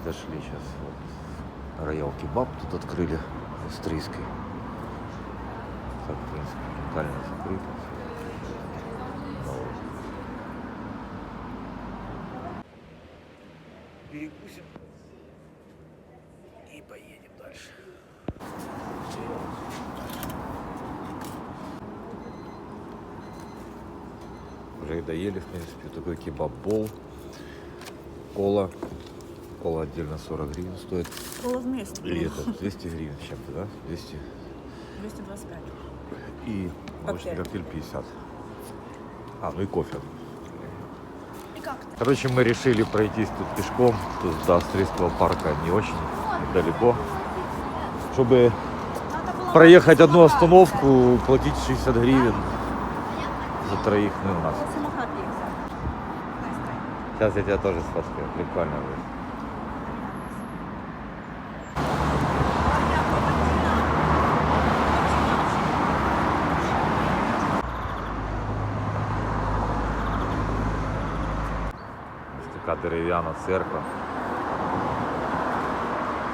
Подошли сейчас. Вот. Роял кебаб тут открыли австрийский. Так, в принципе, брутально закрыто. Перекусим и поедем дальше. Уже и доели, в принципе, такой кебаб-бол. Кола. Кола отдельно 40 гривен стоит. Кола вместе. И это 200 гривен чем-то, да? 200. 225. И Коктейль. коктейль 50. А, ну и кофе. И как ты? Короче, мы решили пройтись тут пешком. Тут до австрийского парка не очень далеко. Чтобы проехать одну остановку, платить 60 гривен за троих, ну у нас. Сейчас я тебя тоже сфоткаю, прикольно будет. Така дерев'яна церква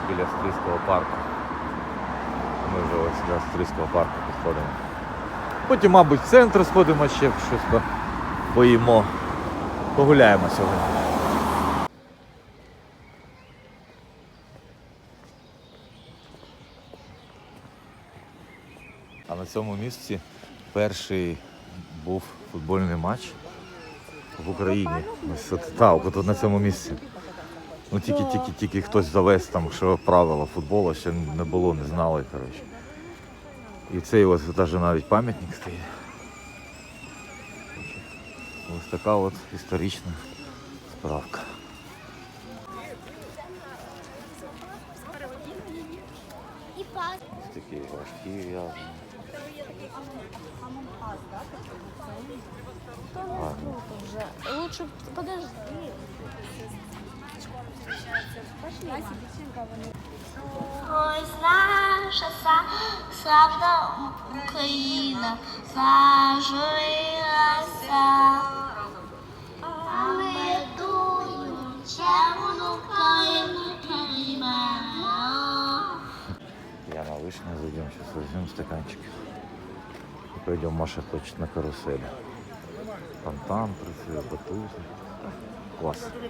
біля австрійського парку. Ми вже ось до австрійського парку підходимо. Потім, мабуть, в центр сходимо ще щось поїмо. Погуляємо сьогодні. А на цьому місці перший був футбольний матч в Україні. Ось от, от на цьому місці. Ну тільки, тільки, тільки хтось завез там, що правила футболу ще не було, не знали, коротше. І цей ось навіть навіть пам'ятник стоїть. Ось така от історична справка. Ось такі важкі в'язані. Гарно. уже. Лучше подожди. Ось наша са- славна Україна зажурилася. А ми тую червону країну приймемо. Я на вышне зайдем, сейчас возьмем стаканчик. И пойдем, Маша хочет на карусели. Фонтан, красивый, батуты. Класс. Шкиры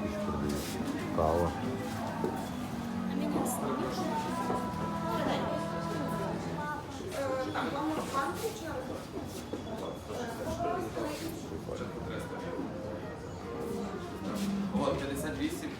якісь продаються. Кава. От 58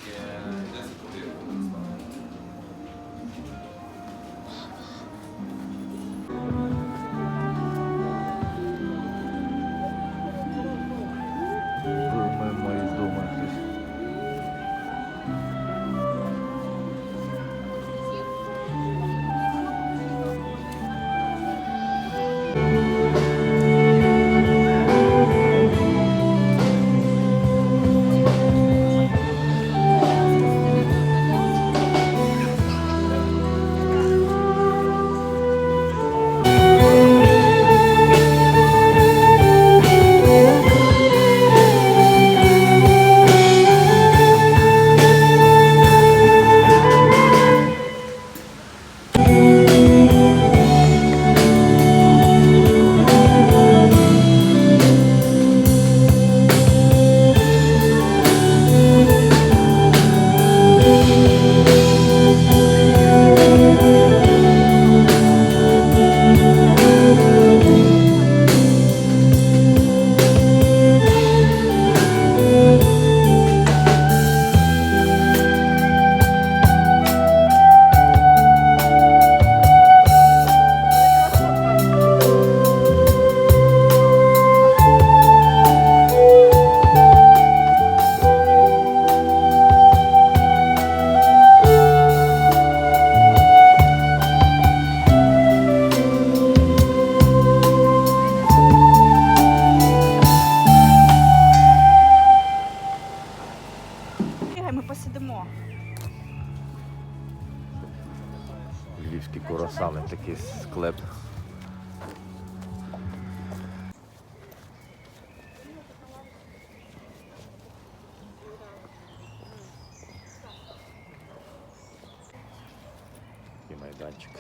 майданчик.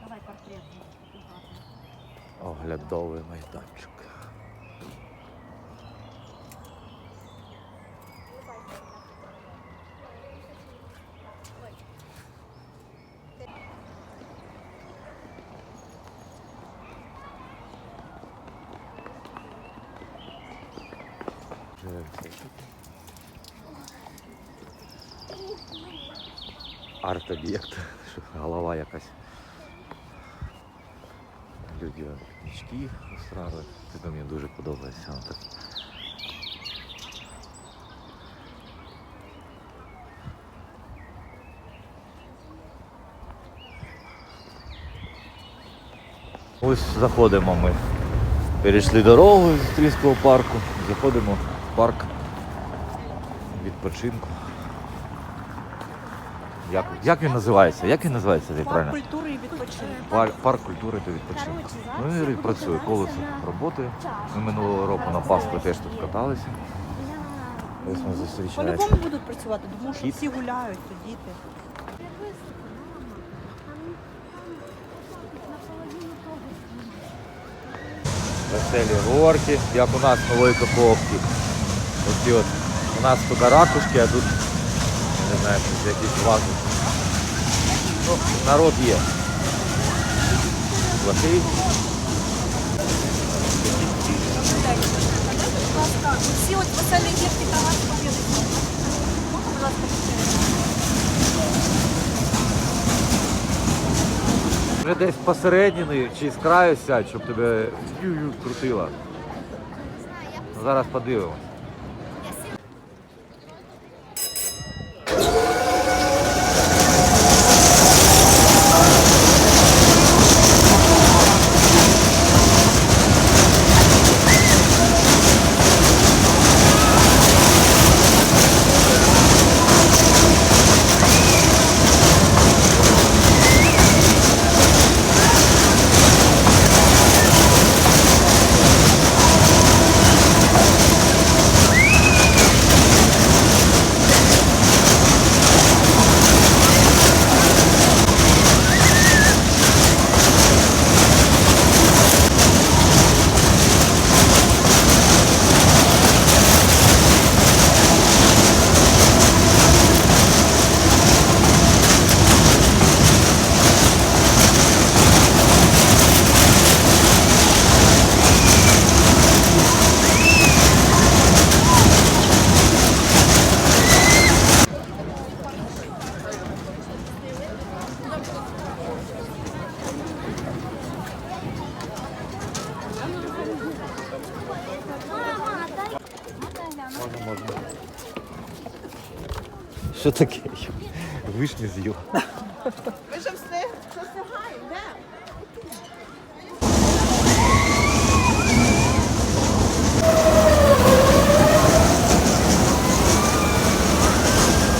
Давай портрет. Оглядовий майданчик. Арт-об'єкт, голова якась. Люди нічки усрали. Це мені дуже подобається. Ось заходимо ми. Перейшли дорогу з Стрільського парку. Заходимо в парк відпочинку. Як, як він називається? Як він називається? Ти правильно? культури і відпочинку. Парк, парк культури та відпочинку. Ну і працює, колесо роботи. Ми минулого року на Пасху теж тут каталися. Ось ми зустрічаємося. По-любому будуть працювати, тому що всі гуляють, то діти. Веселі горки, як у нас Нової Каховці. Оці от у нас тут ракушки, а тут не знаю, якісь вази. Ну, народ є. Плохий. Всі от веселі дітки та вас поб'єднують. Будь ласка, Вже десь посередині чи з краю сядь, щоб тебе ю-ю крутило. Зараз подивимось. Що таке? Вишні з'їв. Ви ж все, все встигаємо, де?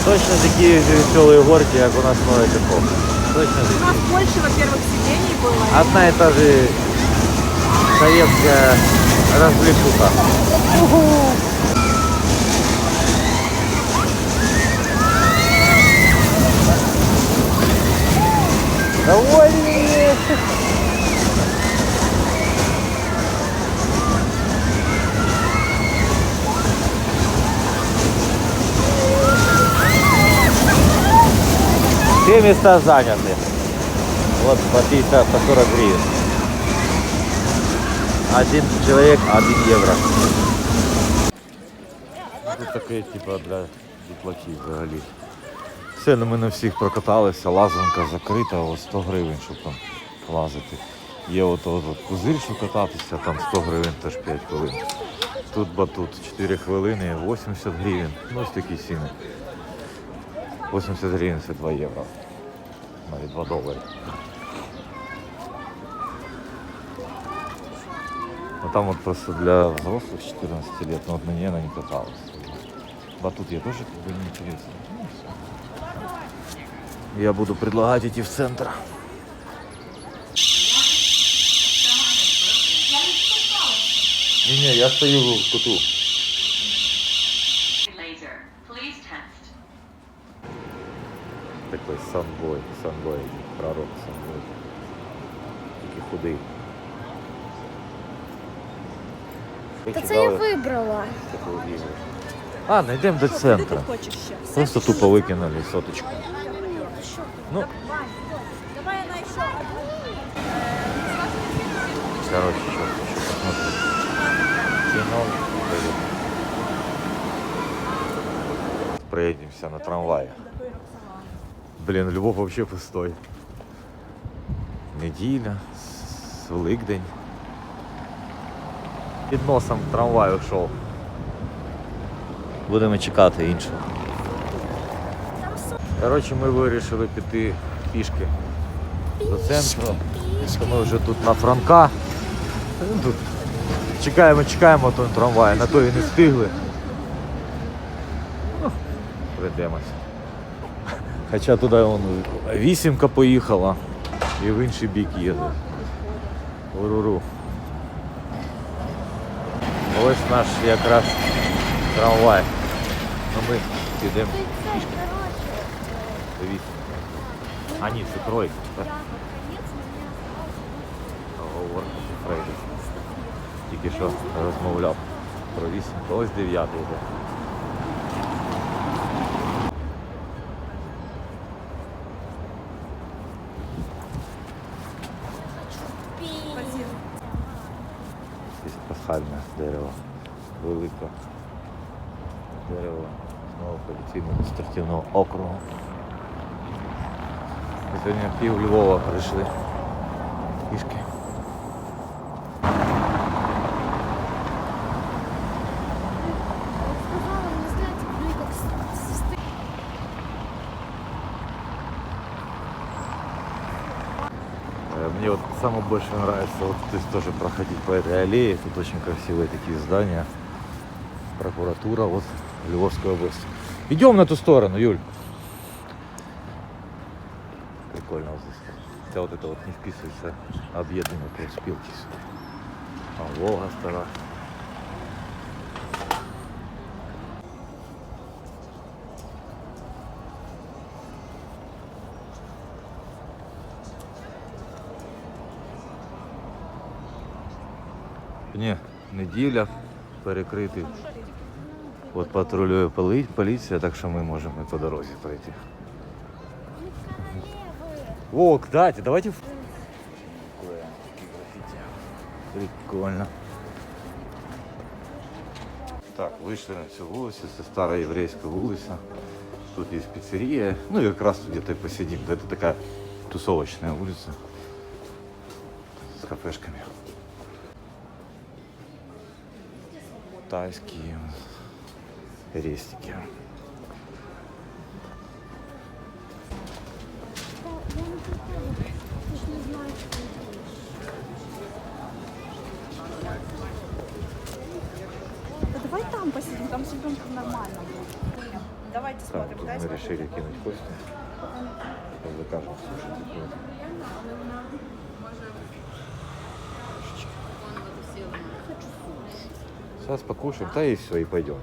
Точно такі ж веселі горки, як у нас в Новій Каховці. Точно У такі. нас больше, во-первых, сидений было. Одна и та же советская развлекуха. Довольны! Все места заняты. Вот по 50, по 40 гривен. Один человек, один евро. Тут таке, типа, для дітлахів взагалі. Все, ми на всіх прокаталися, лазанка закрита, ось 100 гривень, щоб там лазити. Є от, от, от пузир, що кататися, там 100 гривень теж 5 хвилин. Тут батут 4 хвилини, 80 гривень. Ну ось такі ціни. 80 гривень це 2 євро. Навіть 2 долари. Ну там вот просто для взрослых 14 лет, но вот ней она не каталась. Батут я тоже как бы не интересно. Я буду предлагать идти в центр. Не-не, я стою в куту. Test. Санбой, Санбой, пророк Санбой. Тільки худий. Та це я вибрала. А, не йдемо до центру. Просто тупо викинули соточку. Ну, Давай я еще короче, сейчас еще посмотрим. Кино. Проедемся на трамвае. Блин, Львов вообще пустой. Неділя, Великдень. Під носом трамвай йшов. Будемо чекати іншого. Коротше, ми вирішили піти пішки до центру. Ми вже тут на Франка. Тут чекаємо, чекаємо той трамвай, на той не встигли. Ну, Прийдемось. Хоча туди вон, вісімка поїхала і в інший бік їде. Уруру. Ось наш якраз трамвай. Ну ми підемо пішки. Дивіться. А ні, це тройка. так? Говор Фрейди. Тільки що розмовляв про вісім, ось дев'ятий йде. Якесь пасхальне дерево. Велике дерево знову поліційного стратівного округу. Ми Сьогодні пів Львова прийшли. Пішки. Сказала, не знаете, ну и как с- с- Э, Мне вот самое больше нравится вот то есть тоже проходить по этой аллее. Тут очень красивые такие здания. Прокуратура вот Львовской области. Идем на ту сторону, Юль. Прикольно вот здесь. Хотя вот это вот не вписывается объединение профспилки. А Волга стара. Ні, неділя, перекритий. От патрулює поли- поліція, так що ми можемо і по дорозі пройти. О, кстати, давайте в... Такое граффити. Прикольно. Так, вийшли на цю вулицю, це стара єврейська вулиця. Тут є піцерія. Ну і якраз тут где-то і посидим. Це така тусовочна вулиця з кафешками. Тайські рестики. Давайте Так, смотрим, дай мы смотрим. решили кинуть кости. Сейчас закажем суши. такое. Сейчас покушаем, да и все, и пойдем.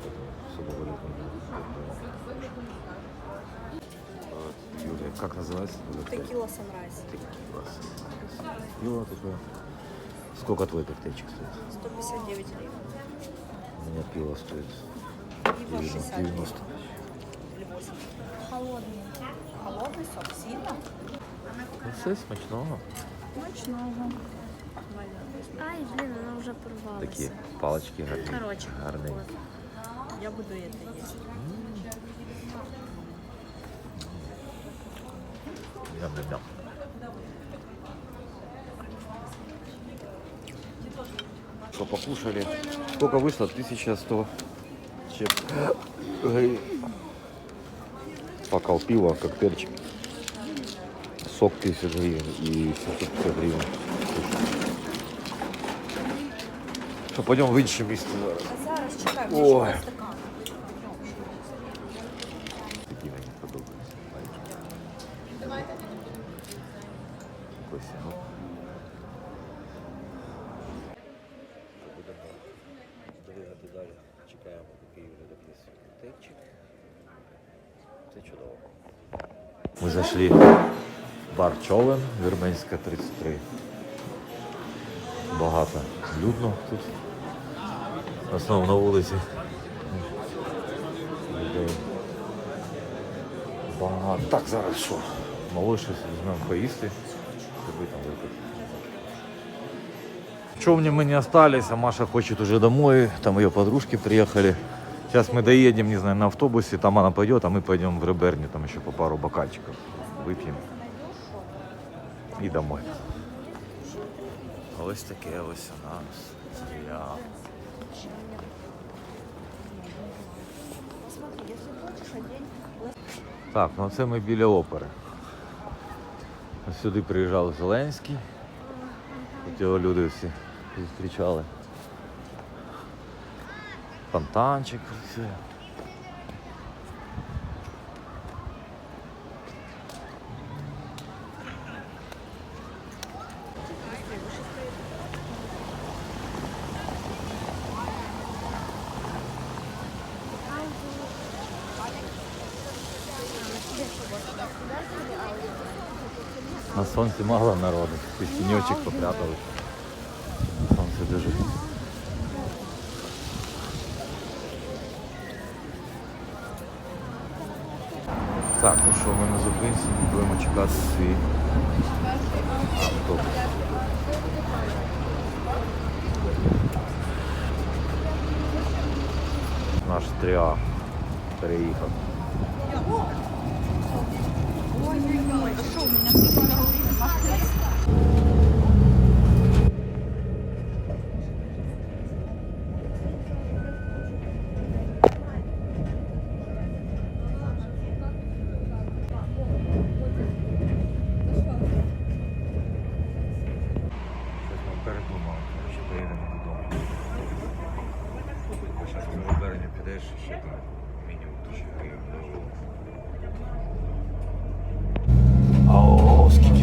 Юлия, как называется? Текила Санрайз. Пиво такое. Сколько твой коктейльчик стоит? 159 гривен. У меня пиво стоит Пиво 90. 60 90 Холодный сок, сильно? Ну, все смачного. Смачного. Ай, блин, она уже порвалась. Такі палочки гарні. Короче, гарні. вот. Я буду это есть. Ням-ням-ням. Что покушали? Сколько вышло? 1100 чек. Эй. Бокал пива, коктейльчик. Сок 1000 гривен и 750 гривен. Что, пойдем в іншее место зараз. А зараз чекай, Ой. мені ще стакан. Такі мені подобаються. Ось, ну. Будемо двигати далі. Чекаємо, поки Юля доп'є свій коктейльчик. Це чудово. Ми зайшли в бар Човен, Вірменська 33. Багато людно тут. В основному на вулиці. Людей. Багато. Так, зараз що? Малой щось візьмемо поїсти. Щоб там випити. В Човне мы не остались, а Маша хочет уже домой. Там ее подружки приехали. Сейчас мы доедем, не знаю, на автобусе, там она пойдет, а мы пойдем в Реберни, там еще по пару бокальчиков выпьем. И домой. Ось таке ось у нас. Я. Так, ну це ми біля опери. Сюди приїжджав Зеленський. Тут його люди всі зустрічали. Фонтанчик працює. Сонці мало народу. Під тіньочок попрятали. Сонце дуже. Так, ну що, ми на зупинці, будемо чекати свій автобус. Наш тріа переїхав. Щось ми передумали, що поїдемо додому. Бо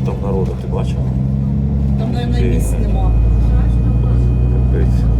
там народу, ти бачив? Там, мабуть, місць нема. Капець.